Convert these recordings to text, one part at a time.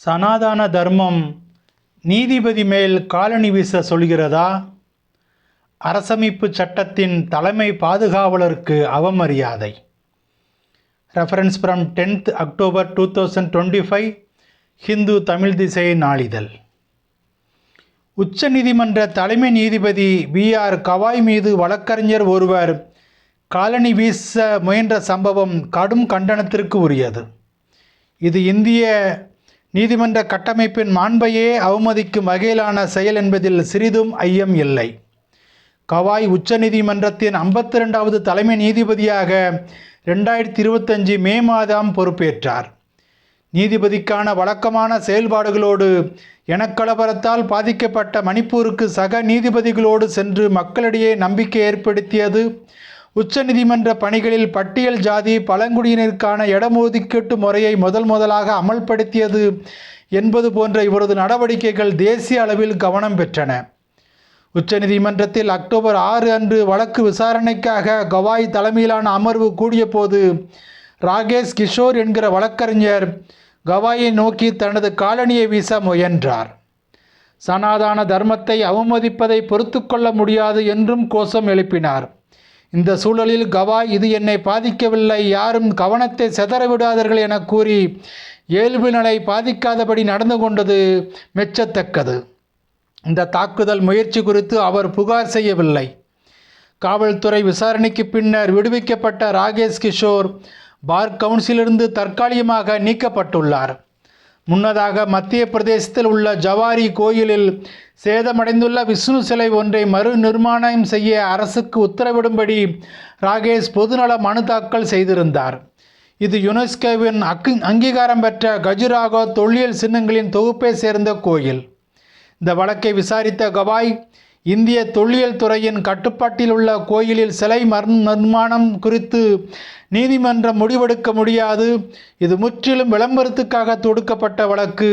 சனாதன தர்மம் நீதிபதி மேல் காலணி வீச சொல்கிறதா? அரசமைப்பு சட்டத்தின் தலைமை பாதுகாவலருக்கு அவமரியாதை. Reference from tenth October two thousand twenty five Hindu Tamil Thisai நாளிதழ் உச்சநீதிமன்ற தலைமை நீதிபதி பி ஆர் கவாய் மீது வழக்கறிஞர் ஒருவர் காலனி வீச முயன்ற சம்பவம் கடும் கண்டனத்திற்கு உரியது இது இந்திய நீதிமன்ற கட்டமைப்பின் மாண்பையே அவமதிக்கும் வகையிலான செயல் என்பதில் சிறிதும் ஐயம் இல்லை. கவாய் உச்சநீதிமன்றத்தின் ஐம்பத்தி ரெண்டாவது தலைமை நீதிபதியாக ரெண்டாயிரத்தி இருபத்தஞ்சு மே மாதம் பொறுப்பேற்றார். நீதிபதிக்கான வழக்கமான செயல்பாடுகளோடு எனக்கலவரத்தால் பாதிக்கப்பட்ட மணிப்பூருக்கு சக நீதிபதிகளோடு சென்று மக்களிடையே நம்பிக்கை ஏற்படுத்தியது. உச்சநீதிமன்ற பணிகளில் பட்டியல் ஜாதி பழங்குடியினருக்கான இடஒதுக்கீட்டு முறையை முதல் முதலாக அமல்படுத்தியது என்பது போன்ற இவரது நடவடிக்கைகள் தேசிய அளவில் கவனம் பெற்றன. உச்சநீதிமன்றத்தில் அக்டோபர் ஆறு அன்று வழக்கு விசாரணைக்காக கவாய் தலைமையிலான அமர்வு கூடியபோது ராகேஷ் கிஷோர் என்கிற வழக்கறிஞர் கவாயை நோக்கி தனது காலனியை வீச முயன்றார். சனாதான தர்மத்தை அவமதிப்பதை பொறுத்து கொள்ள முடியாது என்றும் கோஷம் எழுப்பினார். இந்த சூழலில் கவாய் இது என்னை பாதிக்கவில்லை. யாரும் கவனத்தை செதறவிடாதீர்கள் என கூறி இயல்பு நிலை பாதிக்காதபடி நடந்து கொண்டது மெச்சத்தக்கது. இந்த தாக்குதல் முயற்சி குறித்து அவர் புகார் செய்யவில்லை. காவல்துறை விசாரணைக்கு பின்னர் விடுவிக்கப்பட்ட ராகேஷ் கிஷோர் பார் கவுன்சிலிருந்து தற்காலிகமாக நீக்கப்பட்டுள்ளார். முன்னதாக மத்திய பிரதேசத்தில் உள்ள ஜவாரி கோயிலில் சேதமடைந்துள்ள விஷ்ணு சிலை ஒன்றை மறு நிர்மாணம் செய்ய அரசுக்கு உத்தரவிடும்படி ராகேஷ் பொதுநல மனு தாக்கல் செய்திருந்தார். இது யுனெஸ்கோவின் அக்கு அங்கீகாரம் பெற்ற கஜுராகோ தொல்லியல் சின்னங்களின் தொகுப்பை சேர்ந்த கோயில். இந்த வழக்கை விசாரித்த கவாய் இந்திய தொல்லியல் துறையின் கட்டுப்பாட்டில் உள்ள கோயிலில் சிலை மர் நிர்மாணம் குறித்து நீதிமன்றம் முடிவெடுக்க முடியாது. இது முற்றிலும் விளம்பரத்துக்காக தொடுக்கப்பட்ட வழக்கு.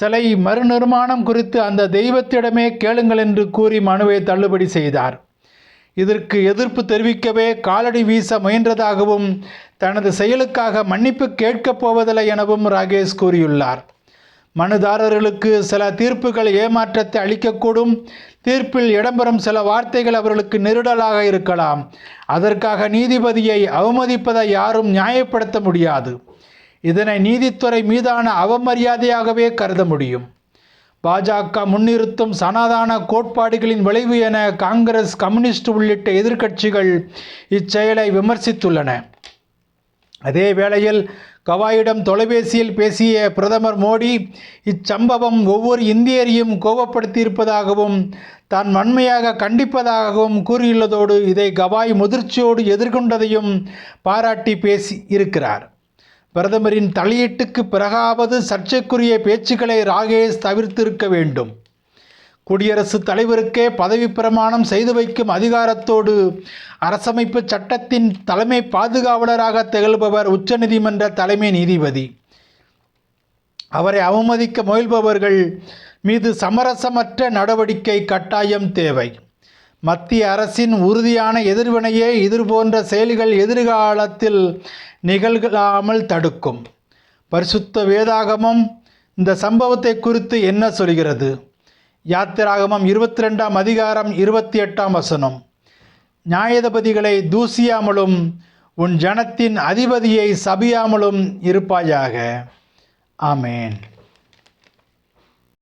சிலை மறுநிர்மாணம் குறித்து அந்த தெய்வத்திடமே கேளுங்கள் என்று கூறி மனுவை தள்ளுபடி செய்தார். இதற்கு எதிர்ப்பு தெரிவிக்கவே காலடி வீச முயன்றதாகவும் தனது செயலுக்காக மன்னிப்பு கேட்கப் போவதில்லை எனவும் ராகேஷ் கூறியுள்ளார். மனுதாரர்களுக்கு சில தீர்ப்புகள் ஏமாற்றத்தை அளிக்கக்கூடும். தீர்ப்பில் இடம்பெறும் சில வார்த்தைகள் அவர்களுக்கு நெருடலாக இருக்கலாம். அதற்காக நீதிபதியை அவமதிப்பதை யாரும் நியாயப்படுத்த முடியாது. இதனை நீதித்துறை மீதான அவமரியாதையாகவே கருத முடியும். பாஜக முன்னிறுத்தும் சனாதான கோட்பாடுகளின் விளைவு என காங்கிரஸ் கம்யூனிஸ்ட் உள்ளிட்ட எதிர்க்கட்சிகள் இச்செயலை விமர்சித்துள்ளன. அதே வேளையில் கவாயிடம் தொலைபேசியில் பேசிய பிரதமர் மோடி இச்சம்பவம் ஒவ்வொரு இந்தியரையும் கோபப்படுத்தியிருப்பதாகவும் தான் வன்மையாக கண்டிப்பதாகவும் கூறியுள்ளதோடு இதை கவாய் முதிர்ச்சியோடு எதிர்கொண்டதையும் பாராட்டி பேசி இருக்கிறார். பிரதமரின் தலையீட்டுக்கு பிறகாவது சர்ச்சைக்குரிய பேச்சுக்களை ராகேஷ் தவிர்த்திருக்க வேண்டும். குடியரசுத் தலைவருக்கே பதவி பிரமாணம் செய்து வைக்கும் அதிகாரத்தோடு அரசமைப்பு சட்டத்தின் தலைமை பாதுகாவலராக திகழ்பவர் உச்சநீதிமன்ற தலைமை நீதிபதி. அவரை அவமதிக்க முயல்பவர்கள் மீது சமரசமற்ற நடவடிக்கை கட்டாயம் தேவை. மத்திய அரசின் உறுதியான எதிர்வினையே இதுபோன்ற செயல்கள் எதிர்காலத்தில் நிகழ்காமல் தடுக்கும். பரிசுத்த வேதாகமம் இந்த சம்பவத்தை குறித்து என்ன சொல்கிறது? யாத்திராகமம் இருபத்தி ரெண்டாம் அதிகாரம் இருபத்தி எட்டாம் வசனம். நியாயாதிபதிகளை தூசியாமலும் உன் ஜனத்தின் அதிபதியை சபியாமலும் இருப்பாயாக. ஆமேன்.